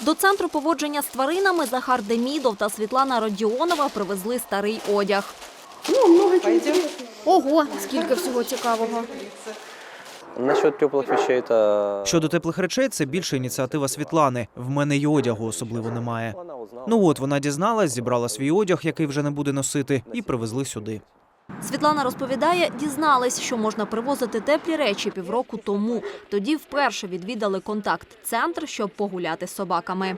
До центру поводження з тваринами Захар Демідов та Світлана Родіонова привезли старий одяг. Ого, скільки всього цікавого. Насчет теплых вещей это... Щодо теплих речей, це більше ініціатива Світлани. В мене й одягу особливо немає. Ну от вона дізналась, зібрала свій одяг, який вже не буде носити, і привезли сюди. Світлана розповідає, дізналась, що можна привозити теплі речі півроку тому. Тоді вперше відвідали контакт-центр, щоб погуляти з собаками.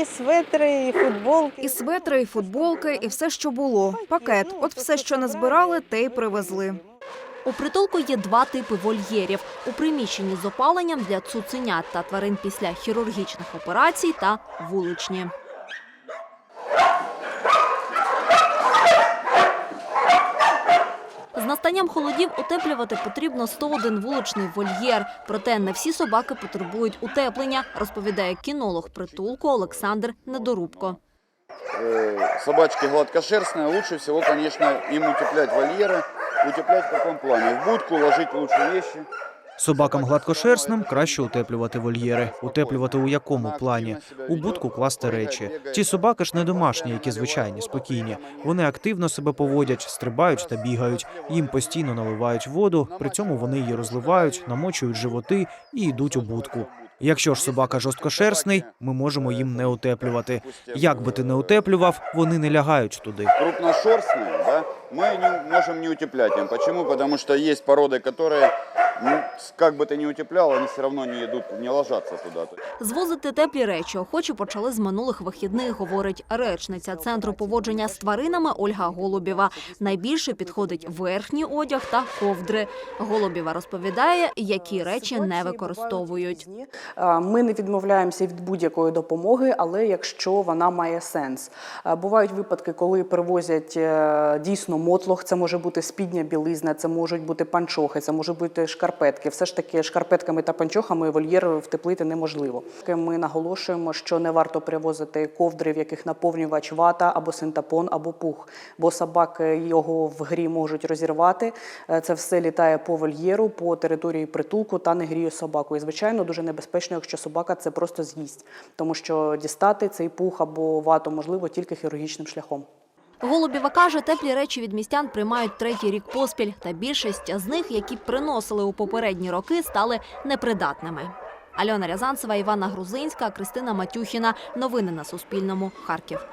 І светри, і футболки. І светри, і футболки, і все, що було. Пакет. От все, що назбирали, те й привезли. У притулку є два типи вольєрів – у приміщенні з опаленням для цуценят та тварин після хірургічних операцій та вуличні. настанням холодів утеплювати потрібно 101 вуличний вольєр. Проте не всі собаки потребують утеплення, розповідає кінолог притулку Олександр Недорубко. Э, собачки гладкошерстные, лучше всего, конечно, им утеплять вольеры. Утеплять в каком плане? В будку ложить лучше вещи. Собакам гладкошерстним краще утеплювати вольєри. Утеплювати у якому плані? У будку класти речі. Ці собаки ж не домашні, які звичайні, спокійні. Вони активно себе поводять, стрибають та бігають. Їм постійно наливають воду, при цьому вони її розливають, намочують животи і йдуть у будку. Якщо ж собака жорсткошерстний, ми можемо їм не утеплювати. Як би ти не утеплював, вони не лягають туди. Крупношерстные, да, мы не можем не утеплять им. Почему? Потому что есть породы, которые, ну, с- как бы ты ни утеплял, они все равно не идут, не ложатся туда. Звозити теплі речі охочі почали з минулих вихідних, говорить речниця центру поводження з тваринами Ольга Голубєва. Найбільше підходить верхній одяг та ковдри. Голубєва розповідає, які речі не використовують. Ми не відмовляємося від будь-якої допомоги, але якщо вона має сенс. Бувають випадки, коли привозять е, дійсно мотлох, це може бути спідня білизна, це можуть бути панчохи, це можуть бути шкарпетки. Все ж таки шкарпетками та панчохами вольєр втеплити неможливо. Ми наголошуємо, що не варто привозити ковдри, в яких наповнювач вата або синтапон, або пух, бо собаки його в грі можуть розірвати. Е, Це все літає по вольєру, по території притулку та не гріє собаку. І звичайно, дуже небезпечно, якщо собака це просто з'їсть, тому що дістати цей пух або вату можливо тільки хірургічним шляхом. Голубєва каже, теплі речі від містян приймають третій рік поспіль, та більшість з них, які приносили у попередні роки, стали непридатними. Альона Рязанцева, Івана Грузинська, Кристина Матюхіна. Новини на Суспільному. Харків.